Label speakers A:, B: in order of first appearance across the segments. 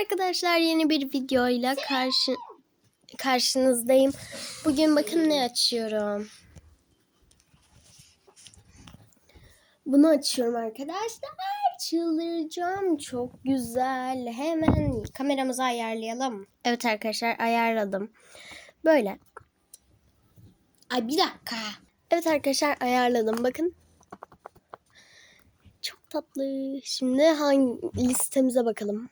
A: Arkadaşlar yeni bir videoyla karşı karşınızdayım. Bugün bakın ne açıyorum. Bunu açıyorum arkadaşlar. Çıldıracağım. Çok güzel. Hemen kameramızı ayarlayalım. Evet arkadaşlar ayarladım. Böyle. Ay bir dakika. Evet arkadaşlar ayarladım. Bakın. Çok tatlı. Şimdi hangi listemize bakalım.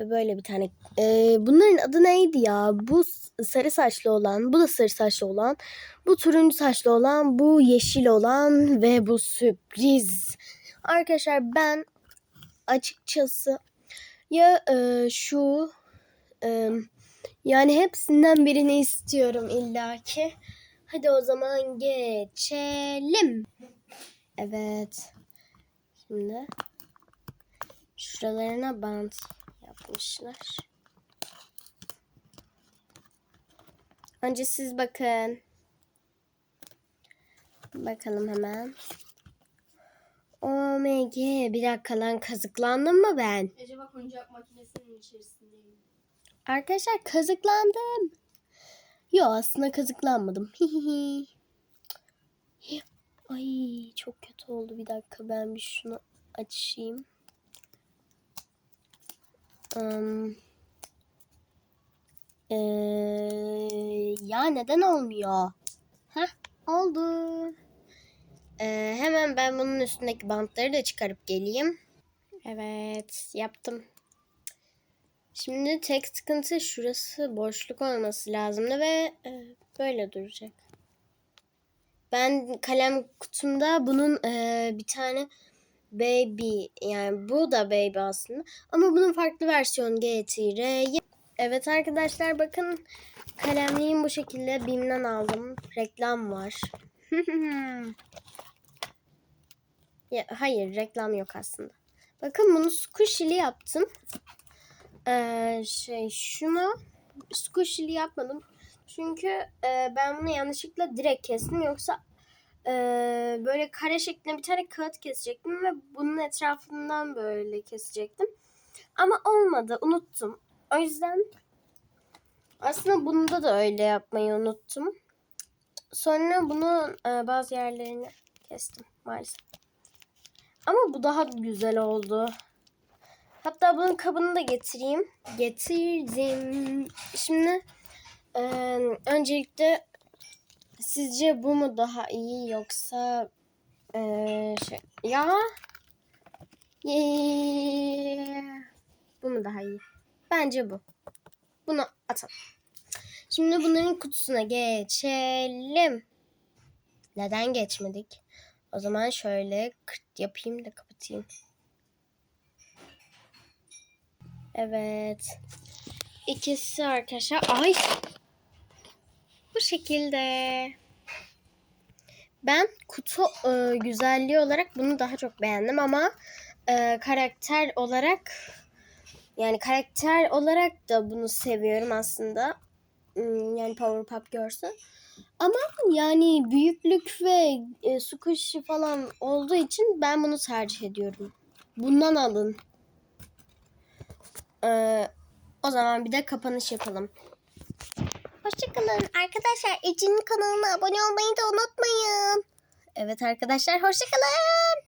A: Böyle bir tane. Ee, bunların adı neydi ya? Bu sarı saçlı olan, bu da sarı saçlı olan, bu turuncu saçlı olan, bu yeşil olan ve bu sürpriz. Arkadaşlar ben açıkçası ya e, şu e, yani hepsinden birini istiyorum illaki. Hadi o zaman geçelim. Evet. Şimdi şuralarına bant yapmışlar. Önce siz bakın. Bakalım hemen. OMG bir dakika lan kazıklandım mı ben?
B: Acaba oyuncak makinesinin içerisindeyim.
A: Arkadaşlar kazıklandım. Yo aslında kazıklanmadım. Ay çok kötü oldu. Bir dakika ben bir şunu açayım. Um, ee, ya neden olmuyor? Heh oldu. Ee, hemen ben bunun üstündeki bantları da çıkarıp geleyim. Evet yaptım. Şimdi tek sıkıntı şurası boşluk olması lazımdı ve e, böyle duracak. Ben kalem kutumda bunun e, bir tane baby yani bu da baby aslında ama bunun farklı versiyonu GTR. Evet arkadaşlar bakın kalemliğim bu şekilde BİM'den aldım. Reklam var. ya, hayır reklam yok aslında. Bakın bunu squishy'li yaptım. Ee, şey şunu squishy'li yapmadım. Çünkü e, ben bunu yanlışlıkla direkt kestim. Yoksa e, böyle kare şeklinde bir tane kağıt kesecektim ve bunun etrafından böyle kesecektim. Ama olmadı. Unuttum. O yüzden aslında bunda da öyle yapmayı unuttum. Sonra bunu e, bazı yerlerini kestim maalesef. Ama bu daha güzel oldu. Hatta bunun kabını da getireyim. Getirdim. Şimdi e, öncelikle sizce bu mu daha iyi yoksa e, şey ya Yeah. bu mu daha iyi? Bence bu. Bunu atalım. Şimdi bunların kutusuna geçelim. Neden geçmedik? O zaman şöyle kırt yapayım da kapatayım. Evet. İkisi arkadaşlar. Ay. Bu şekilde. Ben kutu e, güzelliği olarak bunu daha çok beğendim ama e, karakter olarak yani karakter olarak da bunu seviyorum aslında. Hmm, Yani Powerpuff Girls'ı. Ama yani büyüklük ve e, squishy falan olduğu için ben bunu tercih ediyorum. Bundan alın. Ee, o zaman bir de kapanış yapalım. Hoşçakalın. Arkadaşlar Ece'nin kanalına abone olmayı da unutmayın. Evet arkadaşlar hoşçakalın.